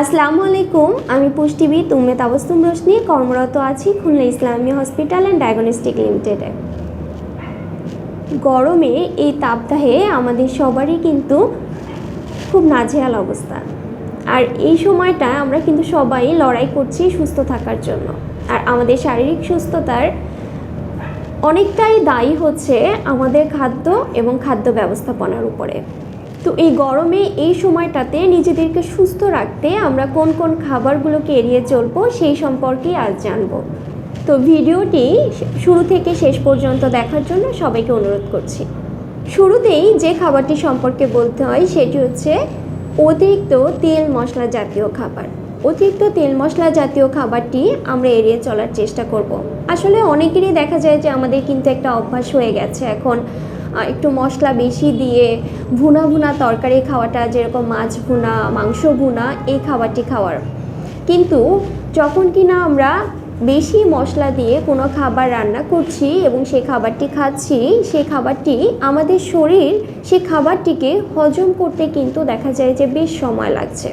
আসসালামু আলাইকুম, আমি পুষ্টিবিদ উম্মে তাবস্তুম রোশনি, কর্মরত আছি খুলনা ইসলামী হসপিটাল অ্যান্ড ডায়াগনস্টিক লিমিটেডে গরমে এই তাপদাহে আমাদের সবারই কিন্তু খুব নাজেহাল অবস্থা। আর এই সময়টা আমরা কিন্তু সবাই লড়াই করছি সুস্থ থাকার জন্য। আর আমাদের শারীরিক সুস্থতার অনেকটাই দায়ী হচ্ছে আমাদের খাদ্য এবং খাদ্য ব্যবস্থাপনার উপরে। তো এই গরমে এই সময়টাতে নিজেদেরকে সুস্থ রাখতে আমরা কোন কোন খাবারগুলোকে এড়িয়ে চলবো সেই সম্পর্কে আজ জানব। তো ভিডিওটি শুরু থেকে শেষ পর্যন্ত দেখার জন্য সবাইকে অনুরোধ করছি। শুরুতেই যে খাবারটি সম্পর্কে বলতে হয় সেটি হচ্ছে অতিরিক্ত তেল মশলা জাতীয় খাবার। অতিরিক্ত তেল মশলা জাতীয় খাবারটি আমরা এড়িয়ে চলার চেষ্টা করব। আসলে অনেকেরই দেখা যায় যে আমাদের কিন্তু একটা অভ্যাস হয়ে গেছে এখন একটু মশলা বেশি দিয়ে ভুনা ভুনা তরকারি খাওয়াটা, যেরকম মাছ ভুনা, মাংস ভুনা, এই খাবারটি খাওয়ার। কিন্তু যখন কিনা আমরা বেশি মশলা দিয়ে কোনো খাবার রান্না করছি এবং সেই খাবারটি খাচ্ছি, সেই খাবারটি আমাদের শরীর, সেই খাবারটিকে হজম করতে কিন্তু দেখা যায় যে বেশ সময় লাগছে।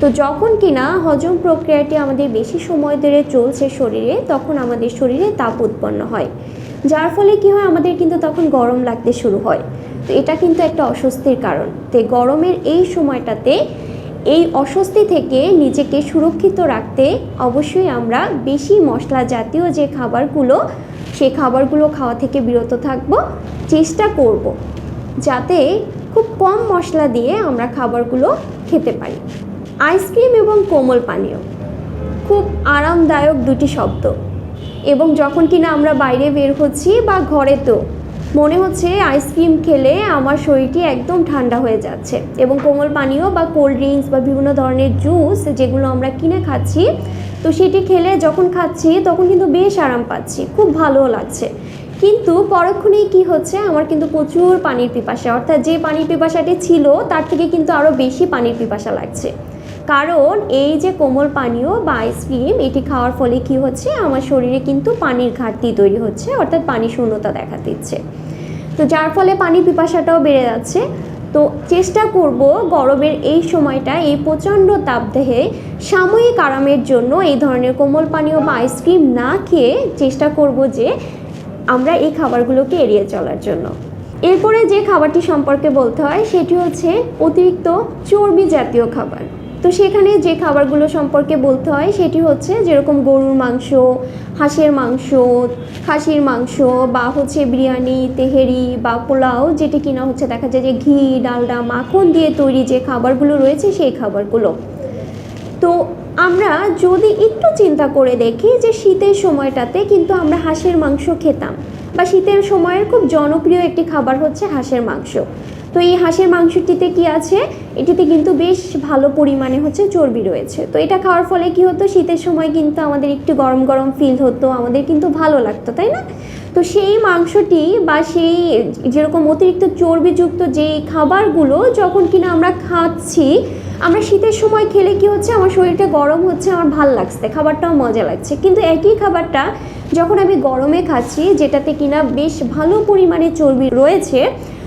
তো যখন কিনা হজম প্রক্রিয়াটি আমাদের বেশি সময় ধরে চলছে শরীরে, তখন আমাদের শরীরে তাপ উৎপন্ন হয়। যার ফলে কি হয়, আমাদের কিন্তু তখন গরম লাগতে শুরু হয়। তো এটা কিন্তু একটা অস্বস্তির কারণ। তো গরমের এই সময়টাতে এই অস্বস্তি থেকে নিজেকে সুরক্ষিত রাখতে অবশ্যই আমরা বেশি মশলা জাতীয় যে খাবারগুলো, সেই খাবারগুলো খাওয়া থেকে বিরত থাকব, চেষ্টা করব যাতে খুব কম মশলা দিয়ে আমরা খাবারগুলো খেতে পারি। আইসক্রিম এবং কোমল পানীয়, খুব আরামদায়ক দুটি শব্দ। এবং যখন কিনা আমরা বাইরে বের হচ্ছি বা ঘরে তো, মনে হচ্ছে আইসক্রিম খেলে আমার শরীরটি একদম ঠান্ডা হয়ে যাচ্ছে এবং কোমল পানীয় বা কোল্ড ড্রিঙ্কস বা বিভিন্ন ধরনের জুস যেগুলো আমরা কিনে খাচ্ছি, তো সেটি খেলে যখন খাচ্ছি তখন কিন্তু বেশ আরাম পাচ্ছি, খুব ভালোও লাগছে। কিন্তু পরক্ষণেই কি হচ্ছে, আমার কিন্তু প্রচুর পানির পিপাসা, অর্থাৎ যে পানির পিপাসাটি ছিল তার থেকে কিন্তু আরও বেশি পানির পিপাসা লাগছে। কারণ এই যে কোমল পানীয় বা আইসক্রিম এটি খাওয়ার ফলে কি হচ্ছে? আমার শরীরে কিন্তু পানির ঘাটতি তৈরি হচ্ছে, অর্থাৎ পানি শূন্যতা দেখা দিচ্ছে। তো যার ফলে পানির পিপাসাটাও বেড়ে যাচ্ছে। তো চেষ্টা করব গরমের এই সময়টা, এই প্রচণ্ড তাপদেহে সাময়িক আরামের জন্য এই ধরনের কোমল পানীয় বা আইসক্রিম না খেয়ে চেষ্টা করব যে আমরা এই খাবারগুলোকে এড়িয়ে চলার জন্য। এরপরে যে খাবারটি সম্পর্কে বলতে হয়, সেটি হচ্ছে অতিরিক্ত চর্বি জাতীয় খাবার। তো সেখানে যে খাবারগুলো সম্পর্কে বলতে হয়, সেটি হচ্ছে যেরকম গরুর মাংস, হাঁসের মাংস, খাসির মাংস বা হচ্ছে বিরিয়ানি, তেহেরি বা পোলাও, যেটি কিনা হচ্ছে দেখা যায় যে ঘি, ডালডা, মাখন দিয়ে তৈরি যে খাবারগুলো রয়েছে সেই খাবারগুলো। তো আমরা যদি একটু চিন্তা করে দেখি যে শীতের সময়টাতে কিন্তু আমরা হাঁসের মাংস খেতাম। বা শীতের সময়ের খুব জনপ্রিয় একটি খাবার হচ্ছে হাঁসের মাংস। তো এই হাঁসের মাংসটিতে কি আছে? এটিতে কিন্তু বেশ ভালো পরিমাণে হচ্ছে চর্বি রয়েছে। তো এটা খাওয়ার ফলে কি হতো? শীতের সময় কিন্তু আমাদের একটু গরম গরম ফিল হতো, আমাদের কিন্তু ভালো লাগতো, তাই না? তো সেই মাংসটি বা সেই যেরকম অতিরিক্ত চর্বিযুক্ত যে খাবারগুলো যখন কিনা আমরা খাচ্ছি, আমরা শীতের সময় খেলে কি হচ্ছে? আমার শরীরটা গরম হচ্ছে, আমার ভালো লাগছে, খাবারটাও মজা লাগছে। কিন্তু একই খাবারটা যখন আমি গরমে খাচ্ছি, যেটাতে কিনা বেশ ভালো পরিমাণে চর্বি রয়েছে,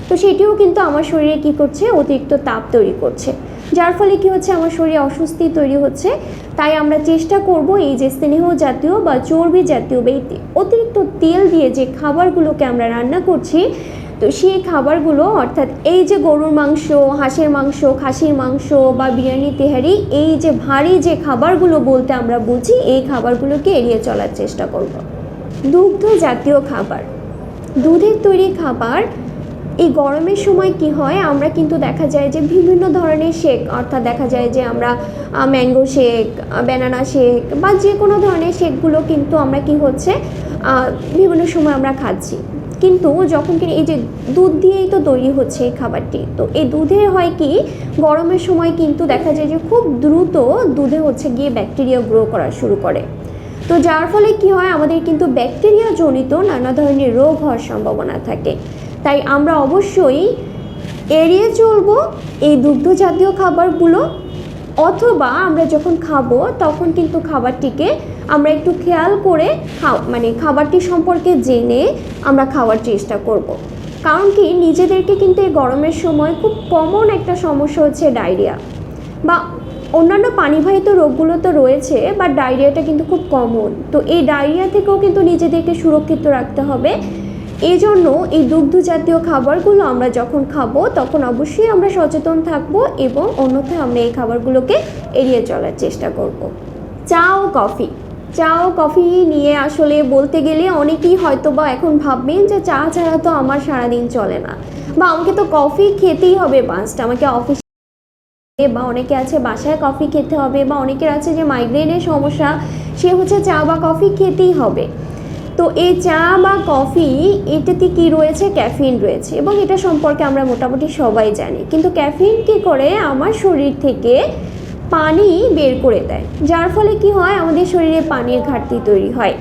তো সেটিও কিন্তু আমার শরীরে কি করছে? অতিরিক্ত তাপ তৈরি করছে। যার ফলে কি হচ্ছে? আমার শরীরে অস্বস্তি তৈরি হচ্ছে। তাই আমরা চেষ্টা করব এই যে স্নেহ জাতীয় বা চর্বি জাতীয় বা অতিরিক্ত তেল দিয়ে যে খাবারগুলোকে আমরা রান্না করছি, তো সেই খাবারগুলো, অর্থাৎ এই যে গরুর মাংস, হাঁসের মাংস, খাসির মাংস বা বিরিয়ানি, তেহারি, এই যে ভারী যে খাবারগুলো বলতে আমরা বুঝি, এই খাবারগুলোকে এড়িয়ে চলার চেষ্টা করব। দুগ্ধ জাতীয় খাবার। দুধের তৈরি খাবার, এই গরমের সময় কি হয়, আমরা কিন্তু দেখা যায় যে বিভিন্ন ধরনের শেক, অর্থাৎ দেখা যায় যে আমরা ম্যাঙ্গো শেক ব্যানানা শেক বা যে কোনো ধরনের শেকগুলো কিন্তু আমরা কি হচ্ছে বিভিন্ন সময় আমরা খাচ্ছি। কিন্তু যখন কি এই যে দুধ দিয়েই তো তৈরি হচ্ছে এই খাবারটি, তো এই দুধে হয় কি, গরমের সময় কিন্তু দেখা যায় যে খুব দ্রুত দুধে হচ্ছে গিয়ে ব্যাকটেরিয়া গ্রো করা শুরু করে। তো যার ফলে কি হয়, আমাদের কিন্তু ব্যাকটেরিয়া জনিত নানা ধরনের রোগ হওয়ার সম্ভাবনা থাকে তাই আমরা অবশ্যই এড়িয়ে চলবো এই দুগ্ধ জাতীয় খাবারগুলো, অথবা আমরা যখন খাব, তখন কিন্তু খাবারটিকে আমরা একটু খেয়াল করে খাও মানে খাবারটি সম্পর্কে জেনে আমরা খাওয়ার চেষ্টা করব। কারণ কি, নিজেদেরকে কিন্তু এই গরমের সময় খুব কমন একটা সমস্যা হচ্ছে ডায়রিয়া বা অন্যান্য পানিবাহিত রোগগুলো তো রয়েছে বাট ডায়রিয়াটা কিন্তু খুব কমন তো এই ডায়রিয়া থেকেও কিন্তু নিজেদেরকে সুরক্ষিত রাখতে হবে। এই জন্য এই দুগ্ধ জাতীয় খাবারগুলো আমরা যখন খাব, তখন অবশ্যই আমরা সচেতন থাকব এবং অন্যথায় আমরা এই খাবারগুলোকে এড়িয়ে চলার চেষ্টা করব। চা ও কফি। চা ও কফি নিয়ে আসলে বলতে গেলে অনেকেই হয়তো বা এখন ভাববেন যে চা ছাড়া তো আমার সারাদিন চলে না। বা আমাকে তো কফি খেতেই হবে বাস্ট আমাকে অফিস বা অনেকে আছে বাসায় কফি খেতে হবে বা অনেকের আছে যে মাইগ্রেনের সমস্যা, সে হচ্ছে চা বা কফি খেতেই হবে। তো এই চা বা কফি এটাতে কি রয়েছে? ক্যাফিন রয়েছে এবং এটা সম্পর্কে আমরা মোটামুটি সবাই জানি। কিন্তু ক্যাফিন কি করে? আমার শরীর থেকে পানি বের করে দেয়। যার ফলে কি হয়? আমাদের শরীরে পানির ঘাটতি তৈরি হয়।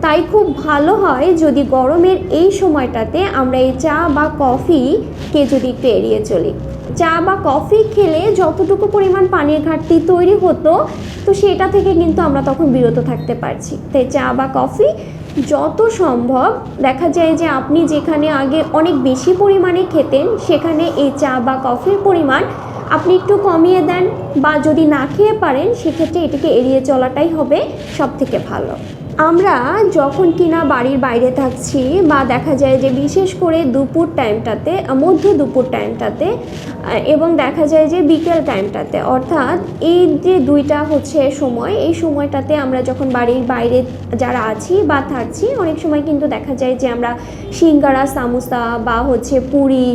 তাই খুব ভালো হয় যদি গরমের এই সময়টাতে আমরা এই চা বা কফিকে যদি একটু এড়িয়ে চলি। চা বা কফি খেলে যতটুকু পরিমাণ পানির ঘাটতি তৈরি হতো, তো সেটা থেকে কিন্তু আমরা তখন বিরত থাকতে পারছি। তাই চা বা কফি যত সম্ভব, দেখা যায় যে আপনি যেখানে আগে অনেক বেশি পরিমাণে খেতেন, সেখানে এই চা বা কফির পরিমাণ আপনি একটু কমিয়ে দেন বা যদি না খেয়ে পারেন, সেক্ষেত্রে এটিকে এড়িয়ে চলাটাই হবে সব থেকে ভালো। আমরা যখন কিনা বাড়ির বাইরে থাকছি বা দেখা যায় যে বিশেষ করে দুপুর টাইমটাতে, মধ্য দুপুর টাইমটাতে এবং দেখা যায় যে বিকেল টাইমটাতে, অর্থাৎ এই যে দুইটা হচ্ছে সময়, এই সময়টাতে আমরা যখন বাড়ির বাইরে যারা আছি বা থাকছি, অনেক সময় কিন্তু দেখা যায় যে আমরা সিঙ্গারা, সামোসা বা হচ্ছে পুরি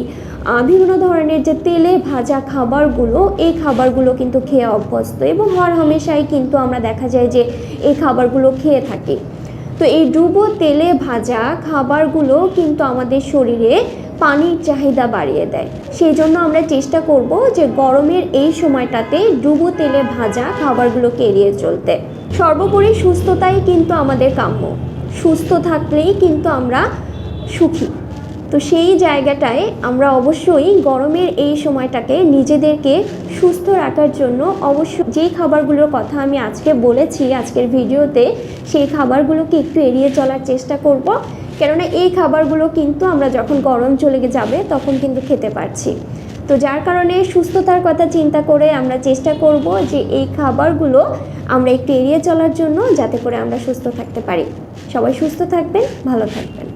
বিভিন্ন ধরনের যে তেলে ভাজা খাবারগুলো, এই খাবারগুলো কিন্তু খেয়ে অভ্যস্ত এবং হর হামেশাই কিন্তু আমরা দেখা যায় যে এই খাবারগুলো খেয়ে থাকি। তো এই ডুবো তেলে ভাজা খাবারগুলো কিন্তু আমাদের শরীরে পানির চাহিদা বাড়িয়ে দেয়। সেই জন্য আমরা চেষ্টা করব যে গরমের এই সময়টাতে ডুবো তেলে ভাজা খাবারগুলোকে এড়িয়ে চলতে। সর্বোপরি সুস্থতাই কিন্তু আমাদের কাম্য। সুস্থ থাকলেই কিন্তু আমরা সুখী। তো সেই জায়গাটায় আমরা অবশ্যই গরমের এই সময়টাকে নিজেদেরকে সুস্থ রাখার জন্য অবশ্য যেই খাবারগুলোর কথা আমি আজকে বলেছি আজকের ভিডিওতে, সেই খাবারগুলোকে একটু এড়িয়ে চলার চেষ্টা করব। কেননা এই খাবারগুলো কিন্তু আমরা যখন গরম চলে যাবে, তখন কিন্তু খেতে পারছি। তো যার কারণে সুস্থতার কথা চিন্তা করে আমরা চেষ্টা করব যে এই খাবারগুলো আমরা একটু এড়িয়ে চলার জন্য যাতে করে আমরা সুস্থ থাকতে পারি। সবাই সুস্থ থাকবেন, ভালো থাকবেন।